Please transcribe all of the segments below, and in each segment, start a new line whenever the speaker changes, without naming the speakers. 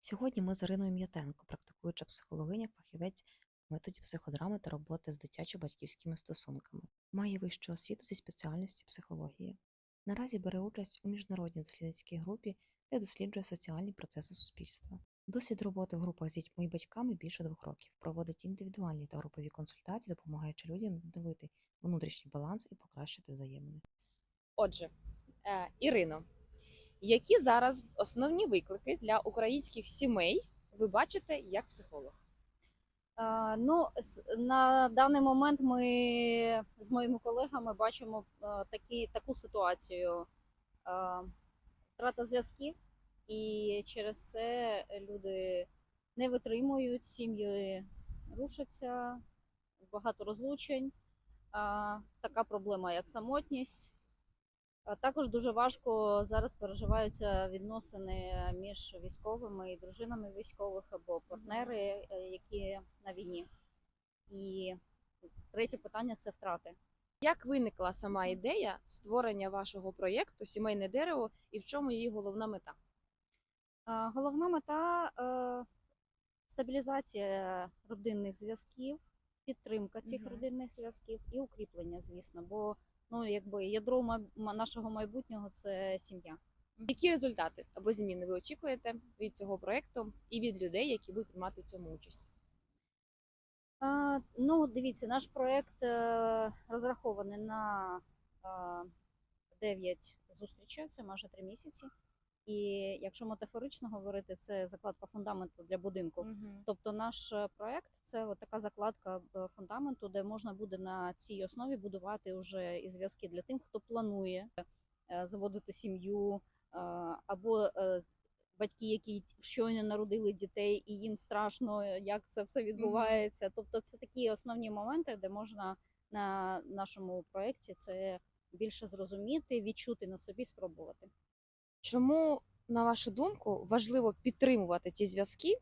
Сьогодні ми з Іриною М'ятенко, практикуюча психологиня, фахівець методі психодрами та роботи з дитячо-батьківськими стосунками. Має вищу освіту зі спеціальності психології. Наразі бере участь у міжнародній дослідницькій групі, де досліджує соціальні процеси суспільства. Досвід роботи в групах з дітьми і батьками більше двох років. Проводить індивідуальні та групові консультації, допомагаючи людям відновити внутрішній баланс і покращити взаємини.
Отже, е, Ірино, які зараз основні виклики для українських сімей ви бачите як психолог?
Ну, на даний момент ми з моїми колегами бачимо такі, таку ситуацію. Втрата зв'язків, і через це люди не витримують, сім'ї рушаться, багато розлучень. Така проблема, як самотність. А Також дуже важко зараз переживаються відносини між військовими і дружинами військових або партнери, е, які на війні. І третє питання це втрати.
Як виникла сама ідея створення вашого проєкту Сімейне дерево і в чому її головна мета?
Головна мета е, стабілізація родинних зв'язків, підтримка цих
Мгм.
родинних зв'язків і укріплення, звісно. Бо ну, якби ядро нашого майбутнього це сім'я.
Які результати або зміни ви очікуєте від цього проєкту і від людей, які будуть приймати в цьому участь?
А, ну, дивіться, наш проект е, розрахований на а, 9 зустрічей, це майже 3 місяці. І якщо метафорично говорити, це закладка фундаменту для будинку. Тобто наш е, проект це от така закладка е, фундаменту, де можна буде на цій основі будувати вже і зв'язки для тим, хто планує е, заводити сім'ю, або батьки, які щойно народили дітей, і їм страшно, як це все відбувається. Тобто, це такі основні моменти, де можна на нашому проєкті це більше зрозуміти, відчути на собі, спробувати.
Чому, на вашу думку, важливо підтримувати ці зв'язки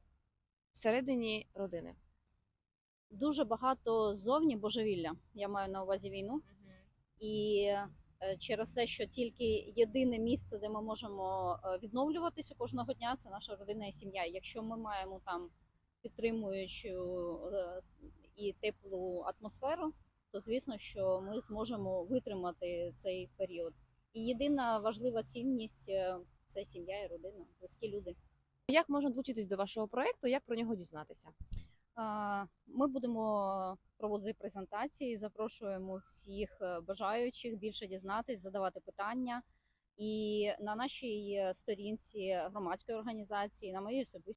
всередині родини?
Дуже багато ззовні божевілля. Я маю на увазі війну. І е, через те, що тільки єдине місце, де ми можемо е, відновлюватися кожного дня, це наша родина і сім'я. Якщо ми маємо там підтримуючу е, і теплу атмосферу, то звісно, що ми зможемо витримати цей період. І єдина важлива цінність е, це сім'я і родина, близькі люди.
Як можна долучитись до вашого проєкту, як про нього дізнатися?
Ми будемо проводити презентації, запрошуємо всіх е, бажаючих більше дізнатись, задавати питання. І на нашій е, сторінці громадської організації, на моїй особистій